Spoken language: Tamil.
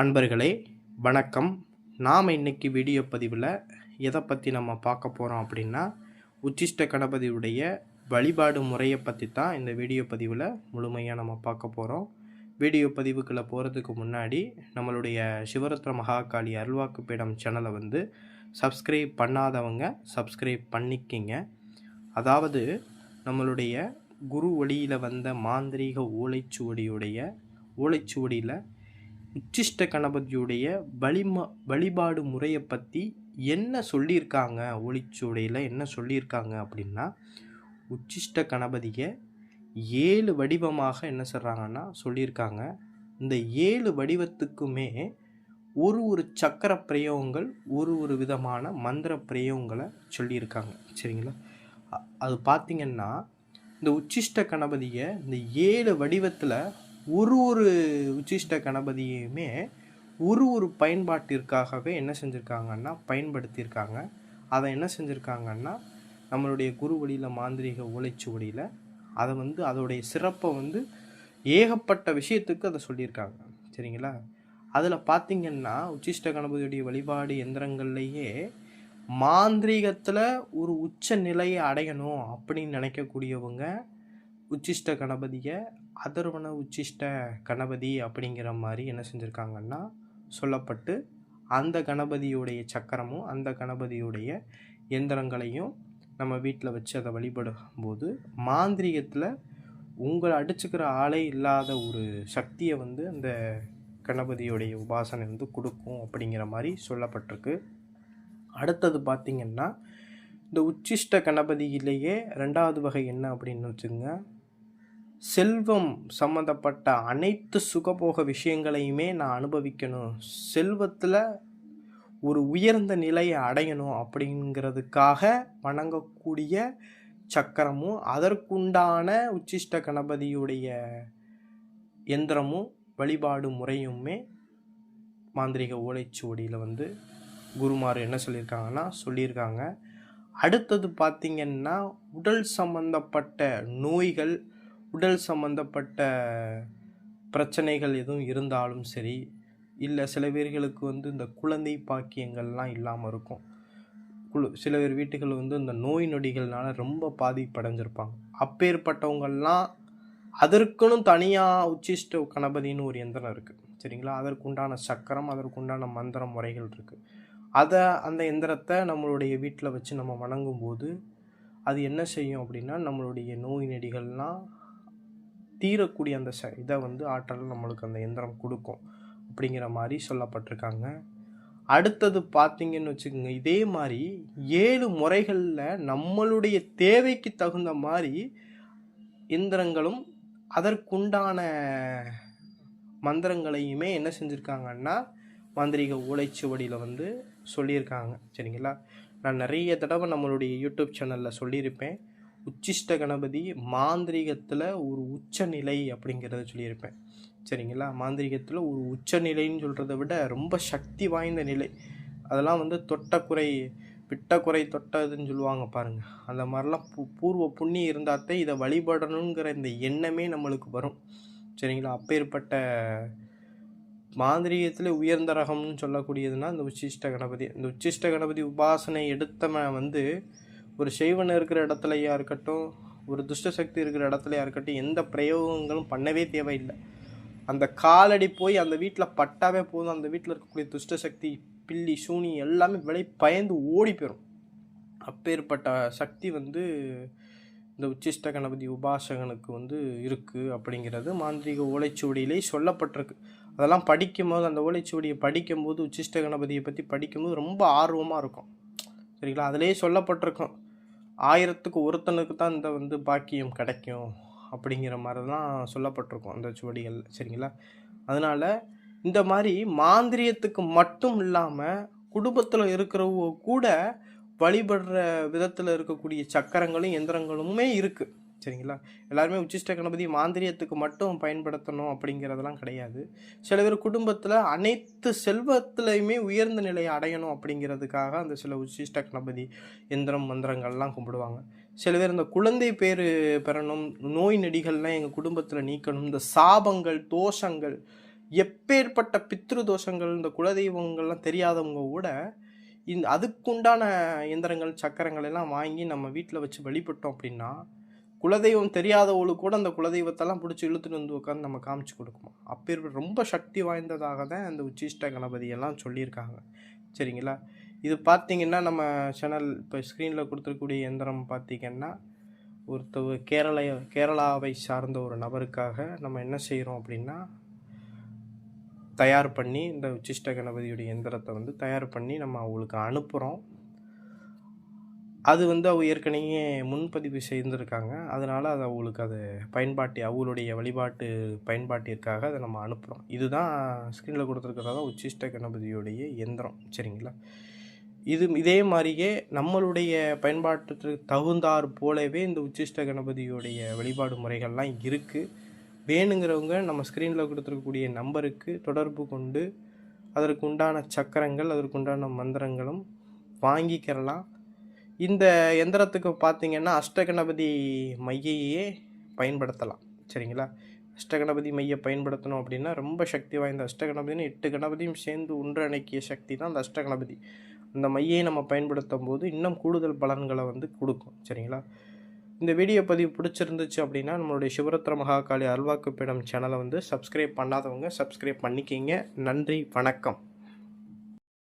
அன்பர்களே வணக்கம். நாம் இன்றைக்கி வீடியோ பதிவில் எதை பற்றி நம்ம பார்க்க போகிறோம் அப்படின்னா உச்சிஷ்ட கணபதியுடைய வழிபாடு முறையை பற்றி தான் இந்த வீடியோ பதிவில் முழுமையாக நம்ம பார்க்க போகிறோம் வீடியோ பதிவுக்குள்ளே போகிறதுக்கு முன்னாடி நம்மளுடைய சிவரத்ன மகாகாளி அருள்வாக்கு பீடம் சேனலை வந்து சப்ஸ்கிரைப் பண்ணாதவங்க சப்ஸ்கிரைப் பண்ணிக்கிங்க. அதாவது நம்மளுடைய குரு வழியில் வந்த மாந்திரீக ஓலைச்சுவடியுடைய ஓலைச்சுவடியில் உச்சிஷ்ட கணபதியுடைய வழிம வழிபாடு முறையை பற்றி என்ன சொல்லியிருக்காங்க? ஓலைச்சுவடியில் என்ன சொல்லியிருக்காங்க அப்படின்னா உச்சிஷ்ட கணபதியை ஏழு வடிவமாக என்ன சொல்கிறாங்கன்னா சொல்லியிருக்காங்க. இந்த ஏழு வடிவத்துக்குமே ஒரு ஒரு சக்கர பிரயோகங்கள் ஒரு ஒரு விதமான மந்திர பிரயோகங்களை சொல்லியிருக்காங்க. சரிங்களா? அது பார்த்திங்கன்னா இந்த உச்சிஷ்ட கணபதியை இந்த ஏழு வடிவத்தில் ஒரு ஒரு உச்சிஷ்ட கணபதியுமே ஒரு ஒரு பயன்பாட்டிற்காகவே என்ன செஞ்சுருக்காங்கன்னா பயன்படுத்தியிருக்காங்க. அதை என்ன செஞ்சுருக்காங்கன்னா நம்மளுடைய குரு வழியில் மாந்திரீக ஓலைச்சுவடியில் அதை வந்து அதோடைய சிறப்பை வந்து ஏகப்பட்ட விஷயத்துக்கு அதை சொல்லியிருக்காங்க. சரிங்களா? அதில் பார்த்தீங்கன்னா உச்சிஷ்ட கணபதியுடைய வழிபாடு எந்திரங்கள்லேயே மாந்திரீகத்தில் ஒரு உச்ச நிலையை அடையணும் அப்படின்னு நினைக்கக்கூடியவங்க உச்சிஷ்ட கணபதியை அதர்வன உச்சிஷ்ட கணபதி அப்படிங்கிற மாதிரி என்ன செஞ்சுருக்காங்கன்னா சொல்லப்பட்டு அந்த கணபதியுடைய சக்கரமும் அந்த கணபதியுடைய எந்திரங்களையும் நம்ம வீட்டில் வச்சு அதை வழிபடும்போது மாந்திரிகத்தில் உங்களை அடிச்சுக்கிற ஆளே இல்லாத ஒரு சக்தியை வந்து அந்த கணபதியுடைய உபாசனை வந்து கொடுக்கும் அப்படிங்கிற மாதிரி சொல்லப்பட்டிருக்கு. அடுத்தது பார்த்திங்கன்னா இந்த உச்சிஷ்ட கணபதியிலேயே ரெண்டாவது வகை என்ன அப்படின்னு வச்சுங்க செல்வம் சம்மந்தப்பட்ட அனைத்து சுகபோக விஷயங்களையுமே நான் அனுபவிக்கணும். செல்வத்தில் ஒரு உயர்ந்த நிலையை அடையணும் அப்படிங்கிறதுக்காக வணங்கக்கூடிய சக்கரமும் அதற்குண்டான உச்சிஷ்ட கணபதியுடைய எந்திரமும் வழிபாடு முறையுமே மாந்திரிக ஓலைச்சுவடியில் வந்து குருமார் என்ன சொல்லியிருக்காங்கன்னா சொல்லியிருக்காங்க. அடுத்தது பார்த்திங்கன்னா உடல் சம்பந்தப்பட்ட நோய்கள் உடல் சம்பந்தப்பட்ட பிரச்சனைகள் எதுவும் இருந்தாலும் சரி இல்லை சில பேர்களுக்கு வந்து இந்த குழந்தை பாக்கியங்கள்லாம் இல்லாமல் இருக்கும். குழு சில பேர் வீட்டுகள் வந்து இந்த நோய் நொடிகள்னால ரொம்ப பாதிப்படைஞ்சிருப்பாங்க. அப்பேற்பட்டவங்கள்லாம் அதற்குன்னு தனியாக உச்சிஷ்ட கணபதினு ஒரு எந்திரம் இருக்குது சரிங்களா? அதற்குண்டான சக்கரம் அதற்குண்டான மந்திர முறைகள் இருக்குது அதை அந்த எந்திரத்தை நம்மளுடைய வீட்டில் வச்சு நம்ம வணங்கும்போது அது என்ன செய்யும் அப்படின்னா நம்மளுடைய நோய் நொடிகள்லாம் தீரக்கூடிய அந்த ச இதை வந்து ஆற்றல் நம்மளுக்கு அந்த எந்திரம் கொடுக்கும் அப்படிங்கிற மாதிரி சொல்லப்பட்டிருக்காங்க. அடுத்தது பார்த்தீங்கன்னு வச்சுக்கோங்க இதே மாதிரி ஏழு முறைகளில் நம்மளுடைய தேவைக்கு தகுந்த மாதிரி எந்திரங்களும் அதற்குண்டான மந்திரங்களையுமே என்ன செஞ்சுருக்காங்கன்னா மாந்திரிக ஓலைச்சுவடியில் வந்து சொல்லியிருக்காங்க. சரிங்களா? நான் நிறைய தடவை நம்மளுடைய யூடியூப் சேனலில் சொல்லியிருப்பேன். உச்சிஷ்ட கணபதி மாந்திரீகத்தில் ஒரு உச்சநிலை அப்படிங்கிறத சொல்லியிருப்பேன். சரிங்களா? மாந்திரீகத்தில் ஒரு உச்சநிலைன்னு சொல்கிறத விட ரொம்ப சக்தி வாய்ந்த நிலை. அதெல்லாம் வந்து தொட்டக்குறை விட்டக்குறை தொட்டதுன்னு சொல்லுவாங்க பாருங்கள் அந்த மாதிரிலாம் பூ பூர்வ புண்ணியம் இருந்தாத்தே இதை வழிபடணுங்கிற இந்த எண்ணமே நம்மளுக்கு வரும். சரிங்களா? அப்பேற்பட்ட மாந்திரீகத்தில் உயர்ந்த ரகம்னு சொல்லக்கூடியதுன்னா இந்த உச்சிஷ்ட கணபதி. இந்த உச்சிஷ்ட கணபதி உபாசனை எடுத்தவன் வந்து ஒரு செய்வன் இருக்கிற இடத்துலையா இருக்கட்டும் ஒரு துஷ்ட சக்தி இருக்கிற இடத்துலையா இருக்கட்டும் எந்த பிரயோகங்களும் பண்ணவே தேவையில்லை. அந்த காலடி போய் அந்த வீட்டில் பட்டாவே போதும். அந்த வீட்டில் இருக்கக்கூடிய துஷ்ட சக்தி பில்லி சூனி எல்லாமே விலை பயந்து ஓடி போயிடும் அப்பேற்பட்ட சக்தி வந்து இந்த உச்சிஷ்ட கணபதி உபாசகனுக்கு வந்து இருக்குது அப்படிங்கிறது மாந்திரீக ஓலைச்சுவடியிலே சொல்லப்பட்டிருக்கு. அதெல்லாம் படிக்கும்போது அந்த ஓலைச்சுவடியை படிக்கும்போது உச்சிஷ்ட கணபதியை பற்றி படிக்கும்போது ரொம்ப ஆர்வமாக இருக்கும். சரிங்களா? அதிலே சொல்லப்பட்டிருக்கும். ஆயிரத்துக்கு ஒருத்தனுக்கு தான் இந்த வந்து பாக்கியம் கிடைக்கும் அப்படிங்கிற மாதிரி தான் சொல்லப்பட்டிருக்கும் அந்த சுவடிகள் சரிங்களா? அதனால் இந்த மாதிரி மாந்திரியத்துக்கு மட்டும் இல்லாமல் குடும்பத்தில் இருக்கிறவங்க கூட வழிபடுற விதத்தில் இருக்கக்கூடிய சக்கரங்களும் எந்திரங்களுமே இருக்குது சரிங்களா? எல்லாருமே உச்சிஷ்ட கணபதி மாந்திரியத்துக்கு மட்டும் பயன்படுத்தணும் அப்படிங்கிறதெல்லாம் கிடையாது. சில பேர் குடும்பத்தில் அனைத்து செல்வத்துலையுமே உயர்ந்த நிலையை அடையணும் அப்படிங்கிறதுக்காக அந்த சில உச்சிஷ்ட கணபதி எந்திரம் மந்திரங்கள்லாம் கும்பிடுவாங்க. சில பேர் இந்த குழந்தை பேர் பெறணும் நோய் நெடிகள்லாம் எங்கள் குடும்பத்தில் நீக்கணும் இந்த சாபங்கள் தோஷங்கள் எப்பேற்பட்ட பித்ரு தோஷங்கள் இந்த குலதெய்வங்கள்லாம் தெரியாதவங்க கூட இந்த அதுக்குண்டான இயந்திரங்கள் சக்கரங்கள் எல்லாம் வாங்கி நம்ம வீட்டில் வச்சு வழிபட்டோம் அப்படின்னா குலதெய்வம் தெரியாதவளுக்கு கூட அந்த குலதெய்வத்தெல்லாம் பிடிச்சி இழுத்துட்டு வந்து உட்காந்து நம்ம காமிச்சு கொடுக்குமா? அப்பேற்பட்ட ரொம்ப சக்தி வாய்ந்ததாக தான் அந்த உச்சிஷ்ட கணபதி எல்லாம் சொல்லியிருக்காங்க. சரிங்களா? இது பார்த்தீங்கன்னா நம்ம சேனல் இப்போ ஸ்க்ரீனில் கொடுத்துருக்கக்கூடிய எந்திரம் பார்த்தீங்கன்னா ஒருத்தவ கேரள கேரளாவை சார்ந்த ஒரு நபருக்காக நம்ம என்ன செய்கிறோம் அப்படின்னா தயார் பண்ணி இந்த உச்சிஷ்ட கணபதியுடைய எந்திரத்தை வந்து தயார் பண்ணி நம்ம அவங்களுக்கு அனுப்புகிறோம் அது வந்து அவள் ஏற்கனவே முன்பதிவு செய்திருக்காங்க. அதனால் அது அவங்களுக்கு அது பயன்பாட்டு அவங்களுடைய வழிபாட்டு பயன்பாட்டிற்காக அதை நம்ம அனுப்புகிறோம் இதுதான் ஸ்க்ரீனில் கொடுத்துருக்கிறதா உச்சிஷ்ட கணபதியுடைய எந்திரம் சரிங்களா? இது இதே மாதிரியே நம்மளுடைய பயன்பாட்டுக்கு தகுந்தாறு போலவே இந்த உச்சிஷ்ட கணபதியுடைய வழிபாடு முறைகள்லாம் இருக்குது வேணுங்கிறவங்க நம்ம ஸ்க்ரீனில் கொடுத்துருக்கக்கூடிய நம்பருக்கு தொடர்பு கொண்டு அதற்குண்டான சக்கரங்கள் அதற்கு உண்டான மந்திரங்களும் வாங்கிக்கிறலாம். இந்த எந்திரத்துக்கு பார்த்திங்கன்னா அஷ்டகணபதி மையையே பயன்படுத்தலாம். சரிங்களா? அஷ்டகணபதி மையை பயன்படுத்தணும் அப்படின்னா ரொம்ப சக்தி வாய்ந்த அஷ்டகணபதினு எட்டு கணபதியும் சேர்ந்து ஒன்றிணைக்கிய சக்தி தான் அந்த அஷ்டகணபதி. அந்த மையை நம்ம பயன்படுத்தும் போது இன்னும் கூடுதல் பலன்களை வந்து கொடுக்கும். சரிங்களா? இந்த வீடியோ பதிவு பிடிச்சிருந்துச்சு அப்படின்னா நம்மளுடைய சிவரத்ர மகாகாளி அல்வாக்குப்பிடம் சேனலை வந்து சப்ஸ்கிரைப் பண்ணாதவங்க சப்ஸ்கிரைப் பண்ணிக்கிங்க. நன்றி வணக்கம்.